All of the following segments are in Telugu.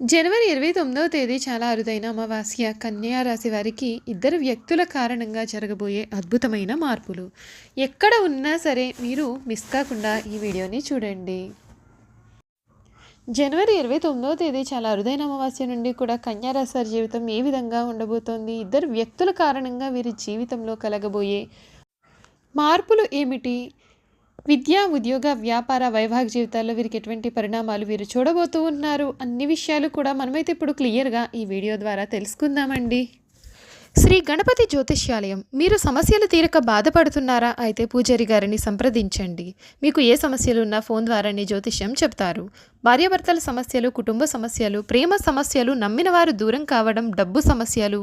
జనవరి ఇరవై తొమ్మిదవ తేదీ చాలా అరుదైన అమావాస్య కన్యా రాశి వారికి ఇద్దరు వ్యక్తుల కారణంగా జరగబోయే అద్భుతమైన మార్పులు. ఎక్కడ ఉన్నా సరే మీరు మిస్ కాకుండా ఈ వీడియోని చూడండి. జనవరి ఇరవై తొమ్మిదవ తేదీ చాలా అరుదైన అమావాస్య నుండి కూడా కన్యా రాశి వారి జీవితం ఏ విధంగా ఉండబోతోంది ఇద్దరు వ్యక్తుల కారణంగా వీరి జీవితంలో కలగబోయే మార్పులు ఏమిటి విద్యా ఉద్యోగ వ్యాపార వైవాహిక జీవితాల్లో వీరికి ఎటువంటి పరిణామాలు వీరు చూడబోతూ ఉన్నారు? అన్ని విషయాలు కూడా మనమైతే ఇప్పుడు క్లియర్గా ఈ వీడియో ద్వారా తెలుసుకుందామండి. శ్రీ గణపతి జ్యోతిష్యాలయం మీరు సమస్యలు తీరక బాధపడుతున్నారా? అయితే పూజారి గారిని సంప్రదించండి. మీకు ఏ సమస్యలు ఉన్నా ఫోన్ ద్వారానే జ్యోతిష్యం చెప్తారు. భార్యాభర్తల సమస్యలు కుటుంబ సమస్యలు ప్రేమ సమస్యలు నమ్మిన వారు దూరం కావడం డబ్బు సమస్యలు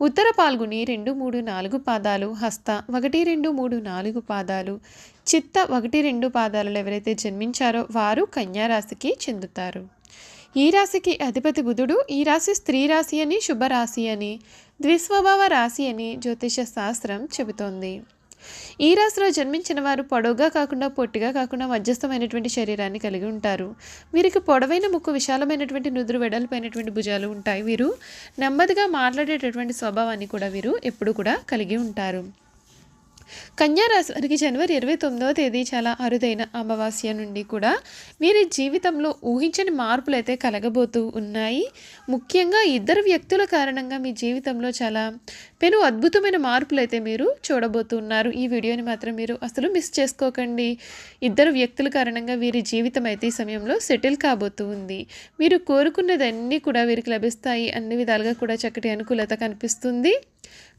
ఉత్తర పాల్గొని రెండు మూడు నాలుగు పాదాలు హస్త ఒకటి రెండు మూడు నాలుగు పాదాలు చిత్త ఒకటి రెండు పాదాలలో ఎవరైతే జన్మించారో వారు కన్యారాశికి చెందుతారు. ఈ రాశికి అధిపతి బుధుడు ఈ రాశి స్త్రీ రాశి అని శుభరాశి అని ద్విస్వభావ రాశి అని జ్యోతిష శాస్త్రం చెబుతోంది. ఈ రాశిలో జన్మించిన వారు పొడవుగా కాకుండా పొట్టిగా కాకుండా మధ్యస్థమైనటువంటి శరీరాన్ని కలిగి ఉంటారు. వీరికి పొడవైన ముక్కు విశాలమైనటువంటి నుదురు వెడల్పైనటువంటి భుజాలు ఉంటాయి. వీరు నెమ్మదిగా మాట్లాడేటటువంటి స్వభావాన్ని కూడా వీరు ఎప్పుడు కూడా కలిగి ఉంటారు. కన్యారాశి వారికి జనవరి ఇరవై తొమ్మిదవ తేదీ చాలా అరుదైన అమావాస్య నుండి కూడా వీరి జీవితంలో ఊహించని మార్పులు అయితే కలగబోతూ ఉన్నాయి. ముఖ్యంగా ఇద్దరు వ్యక్తుల కారణంగా మీ జీవితంలో చాలా పెను అద్భుతమైన మార్పులు అయితే మీరు చూడబోతున్నారు ఈ వీడియోని మాత్రం మీరు అసలు మిస్ చేసుకోకండి. ఇద్దరు వ్యక్తుల కారణంగా వీరి జీవితం అయితే ఈ సమయంలో సెటిల్ కాబోతూ ఉంది. మీరు కోరుకున్నదన్నీ కూడా వీరికి లభిస్తాయి. అన్ని విధాలుగా కూడా చక్కటి అనుకూలత కనిపిస్తుంది.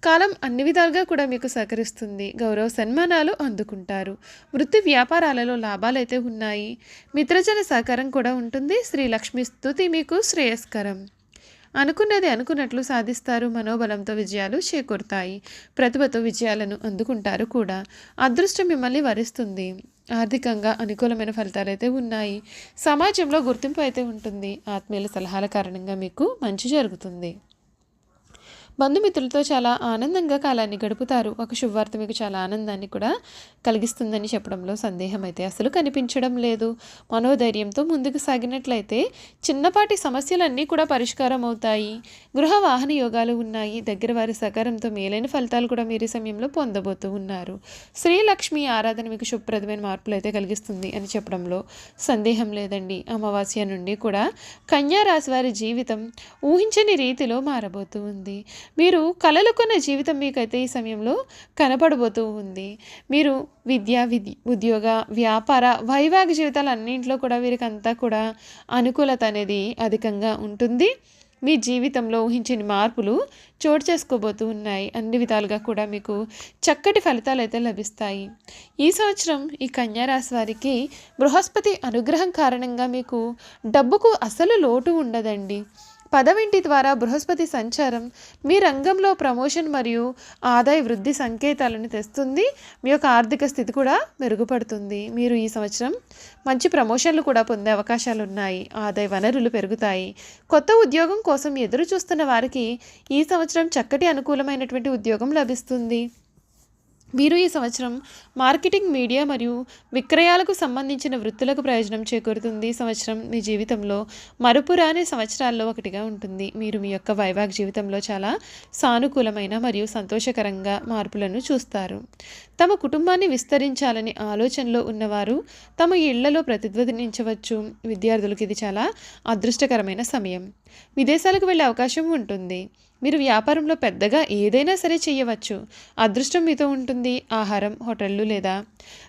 కాలం అన్ని విధాలుగా కూడా మీకు సహకరిస్తుంది. గౌరవ సన్మానాలు అందుకుంటారు. వృత్తి వ్యాపారాలలో లాభాలైతే ఉన్నాయి. మిత్రజన సహకారం కూడా ఉంటుంది. శ్రీ లక్ష్మి స్థుతి మీకు శ్రేయస్కరం. అనుకున్నది అనుకున్నట్లు సాధిస్తారు. మనోబలంతో విజయాలు చేకూరుతాయి. ప్రతిభతో విజయాలను అందుకుంటారు కూడా. అదృష్టం మిమ్మల్ని వరిస్తుంది. ఆర్థికంగా అనుకూలమైన ఫలితాలు అయితే ఉన్నాయి. సమాజంలో గుర్తింపు అయితే ఉంటుంది. ఆత్మీయుల సలహాల కారణంగా మీకు మంచి జరుగుతుంది. బంధుమిత్రులతో చాలా ఆనందంగా కాలాన్ని గడుపుతారు. ఒక శుభవార్త మీకు చాలా ఆనందాన్ని కూడా కలిగిస్తుందని చెప్పడంలో సందేహం అయితే అసలు కనిపించడం లేదు. మనోధైర్యంతో ముందుకు సాగినట్లయితే చిన్నపాటి సమస్యలన్నీ కూడా పరిష్కారం అవుతాయి. గృహ వాహన యోగాలు ఉన్నాయి. దగ్గర వారి సకారంతో మేలైన ఫలితాలు కూడా మీరు ఈ సమయంలో పొందబోతూ ఉన్నారు. శ్రీలక్ష్మి ఆరాధన మీకు శుభప్రదమైన మార్పులు అయితే కలిగిస్తుంది అని చెప్పడంలో సందేహం లేదండి. అమావాస్య నుండి కూడా కన్యా రాశి వారి జీవితం ఊహించని రీతిలో మారబోతూ ఉంది. మీరు కలలు కొన్న జీవితం మీకైతే ఈ సమయంలో కనపడబోతూ ఉంది. మీరు విద్య విద్య ఉద్యోగ వ్యాపార వైవాహిక జీవితాలు అన్నింటిలో కూడా వీరికంతా కూడా అనుకూలత అనేది అధికంగా ఉంటుంది. మీ జీవితంలో ఊహించిన మార్పులు చోటు చేసుకోబోతూ ఉన్నాయి. అన్ని విధాలుగా కూడా మీకు చక్కటి ఫలితాలు అయితే లభిస్తాయి. ఈ సంవత్సరం ఈ కన్యారాశి వారికి బృహస్పతి అనుగ్రహం కారణంగా మీకు డబ్బుకు అసలు లోటు ఉండదండి. పదవింటి ద్వారా బృహస్పతి సంచారం మీ రంగంలో ప్రమోషన్ మరియు ఆదాయ వృద్ధి సంకేతాలను తెస్తుంది. మీ యొక్క ఆర్థిక స్థితి కూడా మెరుగుపడుతుంది. మీరు ఈ సంవత్సరం మంచి ప్రమోషన్లు కూడా పొందే అవకాశాలు ఉన్నాయి. ఆదాయ వనరులు పెరుగుతాయి. కొత్త ఉద్యోగం కోసం ఎదురు చూస్తున్న వారికి ఈ సంవత్సరం చక్కటి అనుకూలమైనటువంటి ఉద్యోగం లభిస్తుంది. మీరు ఈ సంవత్సరం మార్కెటింగ్ మీడియా మరియు విక్రయాలకు సంబంధించిన వృత్తులకు ప్రయోజనం చేకూరుతుంది. సంవత్సరం మీ జీవితంలో మరుపురాని సంవత్సరాల్లో ఒకటిగా ఉంటుంది. మీరు మీ యొక్క వైవాహిక జీవితంలో చాలా సానుకూలమైన మరియు సంతోషకరంగా మార్పులను చూస్తారు. తమ కుటుంబాన్ని విస్తరించాలని ఆలోచనలో ఉన్నవారు తమ ఇళ్ళలో ప్రతిధ్వనించవచ్చు. విద్యార్థులకు ఇది చాలా అదృష్టకరమైన సమయం. విదేశాలకు వెళ్ళే అవకాశం ఉంటుంది. మీరు వ్యాపారంలో పెద్దగా ఏదైనా సరే చేయవచ్చు. అదృష్టం మీతో ఉంటుంది. ఆహారం హోటళ్ళు లేదా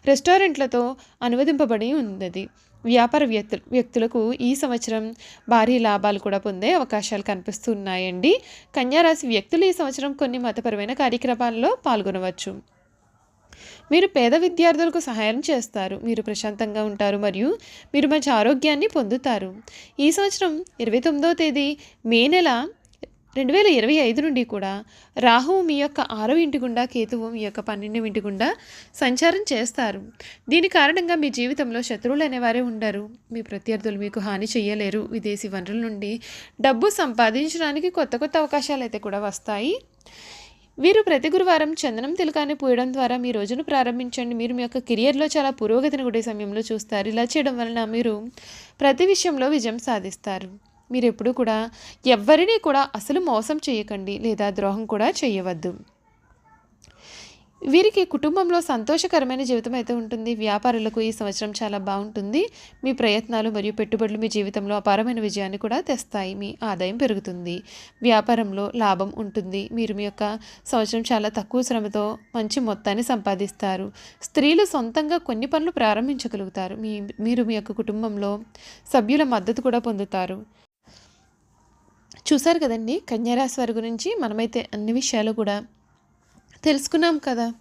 రెస్టారెంట్లతో అనువదింపబడి ఉన్నది. వ్యాపార వ్యక్తు వ్యక్తులకు ఈ సంవత్సరం భారీ లాభాలు కూడా పొందే అవకాశాలు కనిపిస్తున్నాయండి. కన్యారాశి వ్యక్తులు ఈ సంవత్సరం కొన్ని మతపరమైన కార్యక్రమాల్లో పాల్గొనవచ్చు. మీరు పేద విద్యార్థులకు సహాయం చేస్తారు. మీరు ప్రశాంతంగా ఉంటారు మరియు మీరు మంచి ఆరోగ్యాన్ని పొందుతారు. ఈ సంవత్సరం ఇరవై తొమ్మిదవ తేదీ మే నెల రెండు వేల ఇరవై ఐదు నుండి కూడా రాహువు మీ యొక్క ఆరో ఇంటి గుండా కేతువు మీ యొక్క పన్నెండు ఇంటి గుండా సంచారం చేస్తారు. దీని కారణంగా మీ జీవితంలో శత్రువులు అనేవారే ఉండరు. మీ ప్రత్యర్థులు మీకు హాని చేయలేరు. విదేశీ వనరుల నుండి డబ్బు సంపాదించడానికి కొత్త కొత్త అవకాశాలు అయితే కూడా వస్తాయి. వీరు ప్రతి గురువారం చందనం తిలకాన్ని పూయడం ద్వారా మీ రోజును ప్రారంభించండి. మీరు మీ యొక్క కెరియర్లో చాలా పురోగతిని కూడా సమయంలో చూస్తారు. ఇలా చేయడం వలన మీరు ప్రతి విషయంలో విజయం సాధిస్తారు. మీరు ఎప్పుడూ కూడా ఎవ్వరినీ కూడా అసలు మోసం చేయకండి లేదా ద్రోహం కూడా చేయవద్దు. వీరికి కుటుంబంలో సంతోషకరమైన జీవితం అయితే ఉంటుంది. వ్యాపారులకు ఈ సంవత్సరం చాలా బాగుంటుంది. మీ ప్రయత్నాలు మరియు పెట్టుబడులు మీ జీవితంలో అపారమైన విజయాన్ని కూడా తెస్తాయి. మీ ఆదాయం పెరుగుతుంది. వ్యాపారంలో లాభం ఉంటుంది. మీరు మీ యొక్క సంవత్సరం చాలా తక్కువ శ్రమతో మంచి మొత్తాన్ని సంపాదిస్తారు. స్త్రీలు సొంతంగా కొన్ని పనులు ప్రారంభించగలుగుతారు. మీ మీరు మీ యొక్క కుటుంబంలో సభ్యుల మద్దతు కూడా పొందుతారు. చూసారు కదండి? కన్యారాశి వారి గురించి మనమైతే అన్ని విషయాలు కూడా తెలుసుకున్నాం కదా.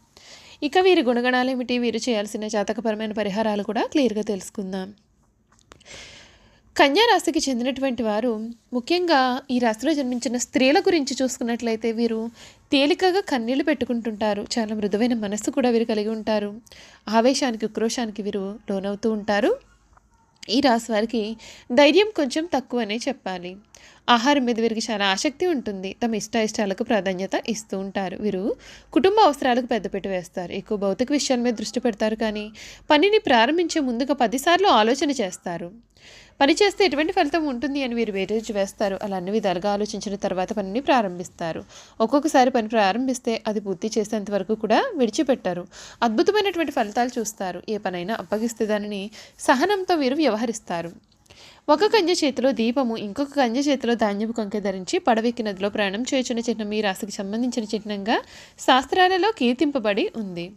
ఇక వీరి గుణగణాలు ఏమిటి? వీరు చేయాల్సిన జాతకపరమైన పరిహారాలు కూడా క్లియర్గా తెలుసుకుందాం. కన్యారాశికి చెందినటువంటి వారు ముఖ్యంగా ఈ రాశిలో జన్మించిన స్త్రీల గురించి చూసుకున్నట్లయితే వీరు తేలికగా కన్నీళ్ళు పెట్టుకుంటుంటారు. చాలా మృదువైన మనస్సు కూడా వీరు కలిగి ఉంటారు. ఆవేశానికి ఉక్రోషానికి వీరు లోనవుతూ ఉంటారు. ఈ రాశి వారికి ధైర్యం కొంచెం తక్కువనే చెప్పాలి. ఆహారం మీద వీరికి చాలా ఆసక్తి ఉంటుంది. తమ ఇష్ట ఇష్టాలకు ప్రాధాన్యత ఇస్తూ ఉంటారు. వీరు కుటుంబ అవసరాలకు పెద్దపెట్టి వేస్తారు. ఎక్కువ భౌతిక విషయాల మీద దృష్టి పెడతారు కానీ పనిని ప్రారంభించే ముందుగా పదిసార్లు ఆలోచన చేస్తారు. పని చేస్తే ఎటువంటి ఫలితం ఉంటుంది అని వీరు వేరేజ్ వేస్తారు. అలా అన్ని విధాలుగా ఆలోచించిన తర్వాత పనిని ప్రారంభిస్తారు. ఒక్కొక్కసారి పని ప్రారంభిస్తే అది పూర్తి చేసేంత వరకు కూడా విడిచిపెట్టారు. అద్భుతమైనటువంటి ఫలితాలు చూస్తారు. ఏ పనైనా అప్పగిస్తే దానిని సహనంతో వీరు వ్యవహరిస్తారు. ఒక కంజ చేతిలో దీపము ఇంకొక కంజ చేతిలో ధాన్యపు కంకె ధరించి పడవెక్కి నదిలో ప్రయాణం చేయుచున్న చిహ్నం ఈ రాశికి సంబంధించిన చిహ్నంగా శాస్త్రాలలో కీర్తింపబడి ఉంది.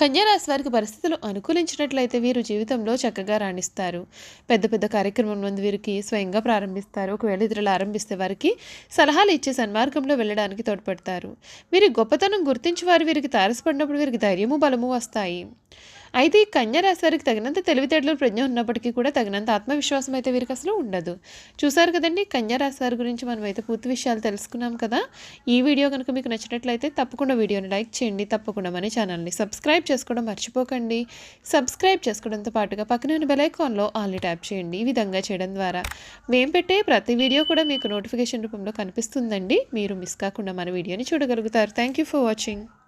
కన్యారాశి వారికి పరిస్థితులు అనుకూలించినట్లయితే వీరు జీవితంలో చక్కగా రాణిస్తారు. పెద్ద పెద్ద కార్యక్రమం ముందు వీరికి స్వయంగా ప్రారంభిస్తారు. ఒకవేళ ఇతరులు ఆరంభిస్తే వారికి సలహాలు ఇచ్చే సన్మార్గంలో వెళ్ళడానికి తోడ్పడతారు. వీరి గొప్పతనం గుర్తించి వారు వీరికి తారసపడినప్పుడు వీరికి ధైర్యము బలము వస్తాయి. అయితే ఈ కన్యారాశి వారికి తగినంత తెలివితేటలు ప్రజ్ఞ ఉన్నప్పటికీ కూడా తగినంత ఆత్మవిశ్వాసం అయితే వీరికి అసలు ఉండదు. చూసారు కదండి కన్యారాశి వారి గురించి మనం అయితే పూర్తి విషయాలు తెలుసుకున్నాం కదా. ఈ వీడియో కనుక మీకు నచ్చినట్లయితే తప్పకుండా వీడియోని లైక్ చేయండి. తప్పకుండా మన ఛానల్ని సబ్స్క్రైబ్ చేసుకోవడం మర్చిపోకండి. సబ్స్క్రైబ్ చేసుకోవడంతో పాటుగా పక్కన ఉన్న బెల్ ఐకాన్లో ఆల్ని ట్యాప్ చేయండి. ఈ విధంగా చేయడం ద్వారా మేము పెట్టే ప్రతి వీడియో కూడా మీకు నోటిఫికేషన్ రూపంలో కనిపిస్తుందండి. మీరు మిస్ కాకుండా మన వీడియోని చూడగలుగుతారు. Thank you for watching.